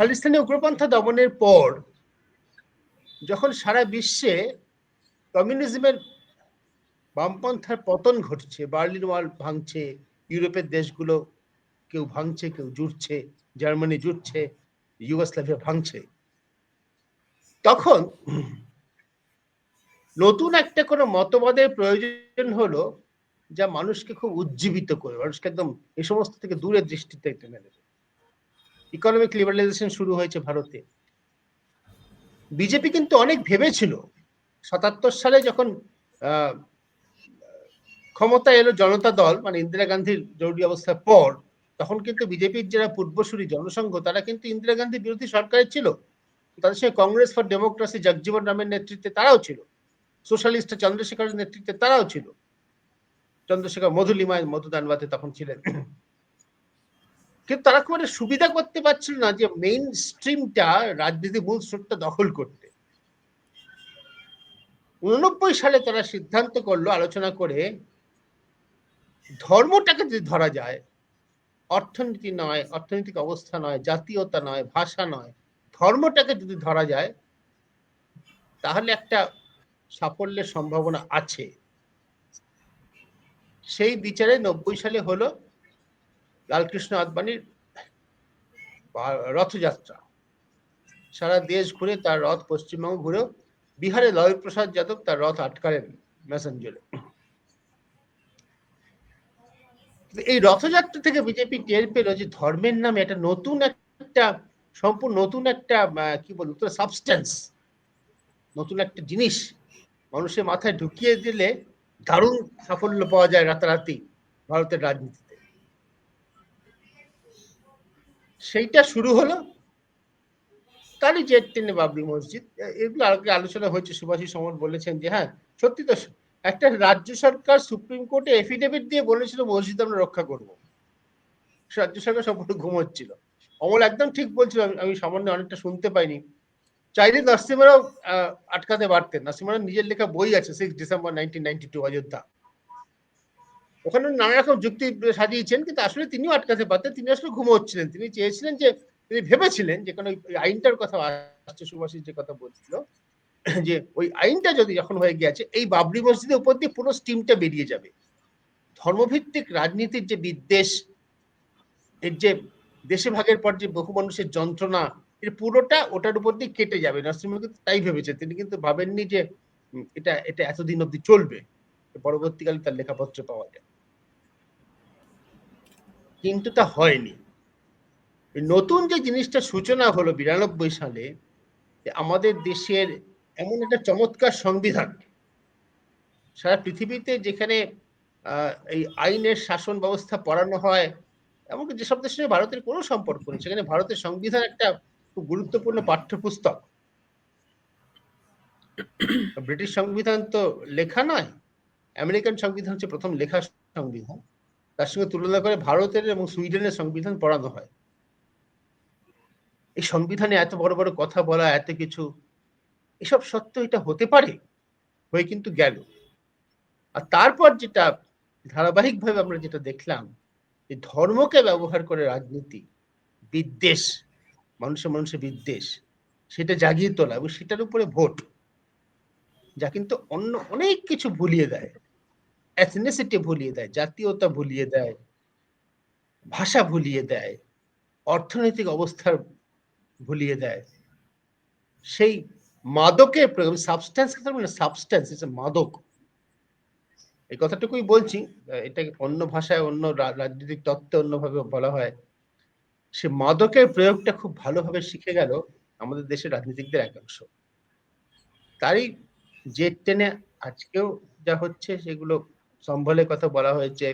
খালিস্তানি উগ্রপন্থা দমনের পর যখন সারা বিশ্বে কমিউনিজমের বামপন্থার পতন ঘটছে, বার্লিন ওয়াল ভাঙছে, ইউরোপের দেশগুলো কেউ ভাঙছে, কেউ জুড়ছে, জার্মানি জুড়ছে, ইউগোস্লাভিয়া ভাঙছে, তখন নতুন একটা কোনো মতবাদের প্রয়োজন হলো যা মানুষকে খুব উজ্জীবিত করে, মানুষকে একদম এই সমস্ত থেকে দূরের দৃষ্টিতে টেনে দেবে ইকোনমিক লিবারালাইজেশন শুরু হয়েছে ভারতে। বিজেপি কিন্তু অনেক ভেবেছিল, সাতাত্তর সালে যখন ক্ষমতা এলো জনতা দল মানে ইন্দিরা গান্ধীর জরুরি অবস্থার পর, তখন কিন্তু বিজেপির যারা পূর্বসূরি জনসংঘ, তারা কিন্তু ইন্দিরা গান্ধী বিরোধী সরকারের ছিল। তাদের সঙ্গে কংগ্রেস ফর ডেমোক্রেসি, জগজীবন রামের নেতৃত্বে তারাও ছিল। সোশ্যালিস্ট চন্দ্রশেখরের নেতৃত্বে তারাও ছিল। চন্দ্রশেখর মধুলিমায় মধুদানবাদে তখন ছিলেন। কিন্তু তারা খুব একটা সুবিধা করতে পারছিল না যে মেইন স্ট্রিমটা রাজনীতি মূল স্রোতটা দখল করতে। উননব্বই সালে তারা সিদ্ধান্ত করল, আলোচনা করে ধর্মটাকে যদি ধরা যায়, অর্থনীতি নয়, অর্থনৈতিক অবস্থা নয়, জাতীয়তা নয়, ভাষা নয়, ধর্মটাকে যদি ধরা যায়, তাহলে একটা সাফল্যের সম্ভাবনা আছে। সেই বিচারে নব্বই সালে হলো লালকৃষ্ণ আদবানির রথযাত্রা। সারা দেশ ঘুরে তার রথ পশ্চিমবঙ্গ ঘুরেও বিহারে লয় প্রসাদ যাদব তার রথ আটকালেন ম্যাসেঞ্জরে এই রথযাত্রা থেকে বিজেপি টের পেল যে ধর্মের নামে একটা নতুন একটা, সম্পূর্ণ নতুন একটা কি বলব সাবস্টেন্স নতুন একটা জিনিস মানুষের মাথায় ঢুকিয়ে দিলে দারুণ সাফল্য পাওয়া যায় রাতারাতি ভারতের রাজনীতিতে। সেইটা শুরু হলো। তারই জেট টেনে বাবরি মসজিদ এগুলো আগে আলোচনা হয়েছে। সুভাষী সমর বলেছেন যে হ্যাঁ সত্যি তো একটা রাজ্য সরকার সুপ্রিম কোর্টে এফিডেভিট দিয়ে বলেছিল, মসজিদ আমরা রক্ষা করব। রাজ্য সরকার সম্পূর্ণ ঘুমোচ্ছিল। অমল একদম ঠিক বলছিল, আমি সামান্য অনেকটা শুনতে পাইনি। চাইলে নরসিমারাও আটকাতে পারতেন। নরসিমারাও নিজের লেখা বই আছে six December nineteen ninety two Ayodhya. ওখানে নানা রকম যুক্তি সাজিয়েছেন, কিন্তু আসলে তিনিও আটকাতে পারতেন তিনি আসলে ঘুমোচ্ছিলেন। তিনি চেয়েছিলেন যে, তিনি ভেবেছিলেন যে, কোনো আইনটার কথা আসছে সুভাষিস যে কথা বলছিল, যে ওই আইনটা যদি যখন হয়ে গিয়েছে, এই বাবরি মসজিদের উপর দিয়ে পুরো স্টিমটা বেরিয়ে যাবে। ধর্মভিত্তিক রাজনীতির যে বিদ্বেষ, এর যে দেশে ভাগের পর যে বহু মানুষের যন্ত্রণা, এর পুরোটা ওটার উপর দিয়ে কেটে যাবে। নরসিংহ কিন্তু তাই ভেবেছে। তিনি কিন্তু ভাবেননি যে এটা এটা এতদিন অব্দি চলবে। পরবর্তীকালে তার লেখাপত্র পাওয়া যায় কিন্তু তা হয়নি। নতুন যে জিনিসটা সূচনা হলো বিরানব্বই সালে আমাদের দেশের এমন একটা চমৎকার সংবিধান। সারা পৃথিবীতে যেখানে এই আইনের শাসন ব্যবস্থা পড়ানো হয়, এমনকি যেসব দেশের ভারতের কোনো সম্পর্ক নেই, সেখানে ভারতের সংবিধান একটা খুব গুরুত্বপূর্ণ পাঠ্যপুস্তক। ব্রিটিশ সংবিধান তো লেখা নয়, আমেরিকান সংবিধান হচ্ছে প্রথম লেখা সংবিধান। তার সঙ্গে তুলনা করে ভারতের এবং সুইডেনের সংবিধান পড়ানো হয়। এই সংবিধানে এত বড় বড় কথা বলা, এত কিছু, এসব সত্য এটা হতে পারে হয়ে কিন্তু গেল। আর তারপর যেটা ধারাবাহিকভাবে আমরা যেটা দেখলাম, যে ধর্মকে ব্যবহার করে রাজনীতি, বিদ্বেষ মানুষের মানুষের বিদ্বেষ, সেটা জাগিয়ে তোলা এবং সেটার উপরে ভোট, যা কিন্তু অন্য অনেক কিছু ভুলিয়ে দেয়। অ্যাথনিসিটি ভুলিয়ে দেয়, জাতীয়তা ভুলিয়ে দেয়, ভাষা ভুলিয়ে দেয়, অর্থনৈতিক অবস্থার ভুলিয়ে দেয়। সেই মাদকের প্রয়োগ সাবস্ট্যান্স সাবস্ট্যান্স মাদক। এই কথাটুকুই বলছি এটা অন্য ভাষায়, অন্য রাজনৈতিক তত্ত্বে অন্যভাবে বলা হয়। সে মাদকের প্রয়োগটা খুব ভালোভাবে শিখে গেল আমাদের দেশের রাজনীতিকদের একাংশ। তারই যে টেনে আজকেও যা হচ্ছে সেগুলো সম্বলের কথা বলা হয়েছে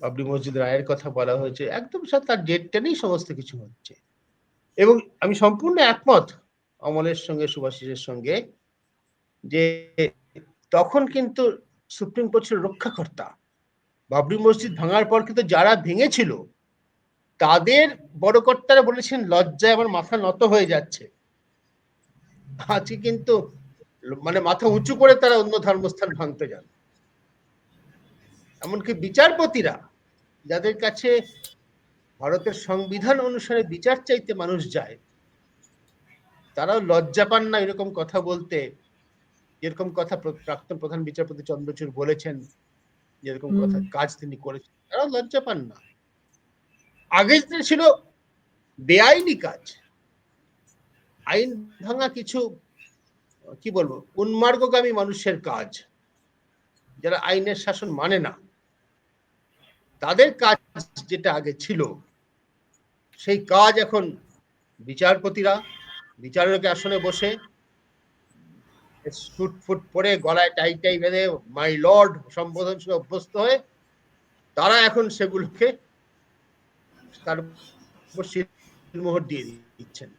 বাবরি মসজিদ রায়ের কথা বলা হয়েছে, একদম তার জেট টেনেই সমস্ত কিছু হচ্ছে। এবং আমি সম্পূর্ণ একমত অমলের সঙ্গে, সুভাষিসের সঙ্গে, যে তখন কিন্তু সুপ্রিম কোর্ট ছিল রক্ষাকর্তা। বাবরি মসজিদ ভাঙার পর কিন্তু যারা ভেঙেছিল, তাদের বড় কর্তারা বলেছেন, লজ্জায় আমার মাথা নত হয়ে যাচ্ছে। আজকে কিন্তু মানে মাথা উঁচু করে তারা অন্য ধর্মস্থান ভাঙতে যান এমনকি বিচারপতিরা যাদের কাছে ভারতের সংবিধান অনুসারে বিচার চাইতে মানুষ যায় তারাও লজ্জা পান না এরকম কথা বলতে। যেরকম কথা প্রাক্তন প্রধান বিচারপতি চন্দ্রচূড় বলেছেন যেরকম কথা কাজ তিনি করেছেন তারাও লজ্জা পান না। আগে ছিল বেআইনি কাজ। আইন ভাঙা কিছু কি বলব উন্মার্গগামী মানুষের কাজ যারা আইনের শাসন মানে না। তাদের কাজ যেটা আগে ছিল, সেই কাজ এখন বিচারপতিরা বিচারকের আসনে বসে ফুট পরে গলায় টাই টাই বেঁধে, মাই লর্ড সম্বোধন অভ্যস্ত হয়ে তারা এখন সেগুলোকে তার সিলমোহর দিয়ে দিচ্ছেন।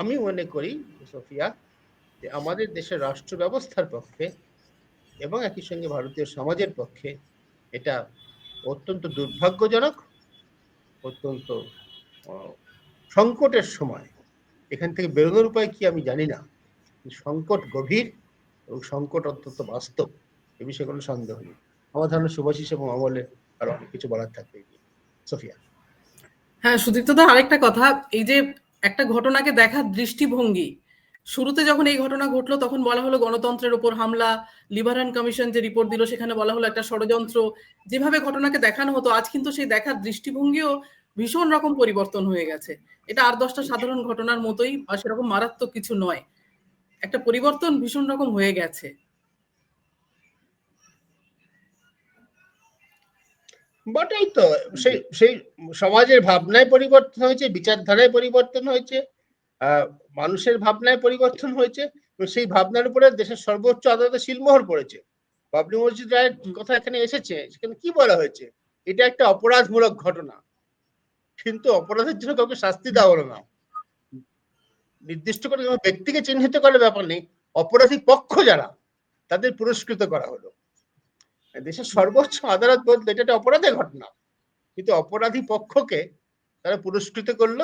আমি মনে করি, সোফিয়া, যে আমাদের দেশের রাষ্ট্র ব্যবস্থার পক্ষে এবং একই সঙ্গে ভারতীয় সমাজের পক্ষে এটা অত্যন্ত দুর্ভাগ্যজনক, অত্যন্ত সংকটের সময়। এখান থেকে বেরোনোর উপায় কি আমি জানি না। সংকট গভীর এবং সংকট অত্যন্ত বাস্তব, এ বিষয়ে কোনো সন্দেহ নেই। আমার ধারণা শুভাশিস এবং অমলের আরও অনেক কিছু বলার থাকবে। সোফিয়া। হ্যাঁ সুদীপ্তদা, আরেকটা কথা। এই যে একটা ঘটনাকে দেখার দৃষ্টিভঙ্গি শুরুতে যখন এই ঘটনা ঘটলো, তখন বলা হলো গণতন্ত্রের উপর হামলা। লিবারান কমিশন যে রিপোর্ট দিল, সেখানে বলা হলো একটা ষড়যন্ত্র। যেভাবে ঘটনাকে দেখানো হতো, আজ কিন্তু সেই দেখার দৃষ্টিভঙ্গিও ভীষণ রকম পরিবর্তন হয়ে গেছে। এটা আর দশটা সাধারণ ঘটনার মতোই সেরকম মারাত্মক কিছু নয়। একটা পরিবর্তন ভীষণ রকম হয়ে গেছে। বটেই তো। সেই সেই সমাজের ভাবনায় পরিবর্তন হয়েছে, বিচারধারায় পরিবর্তন হয়েছে। মানুষের ভাবনায় পরিবর্তন হয়েছে সেই ভাবনার উপরে দেশের সর্বোচ্চ আদালতে সিলমোহর পড়েছে। বাবরি মসজিদ রায়ের কথা এখানে এসেছে, সেখানে কি বলা হয়েছে? এটা একটা অপরাধমূলক ঘটনা। কিন্তু অপরাধের জন্য কাউকে শাস্তি দেওয়া হলো না। নির্দিষ্ট করে কোনো ব্যক্তিকে চিহ্নিত করার ব্যাপার নেই। অপরাধী পক্ষ যারা, তাদের পুরস্কৃত করা হলো। দেশের সর্বোচ্চ আদালত বলতে এটা একটা অপরাধের ঘটনা। কিন্তু অপরাধী পক্ষকে তারা পুরস্কৃত করল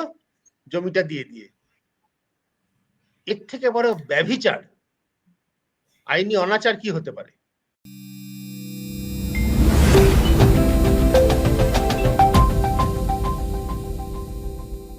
জমিটা দিয়ে দিয়ে। এর থেকে বড় ব্যভিচার। আইনি অনাচার কি হতে পারে?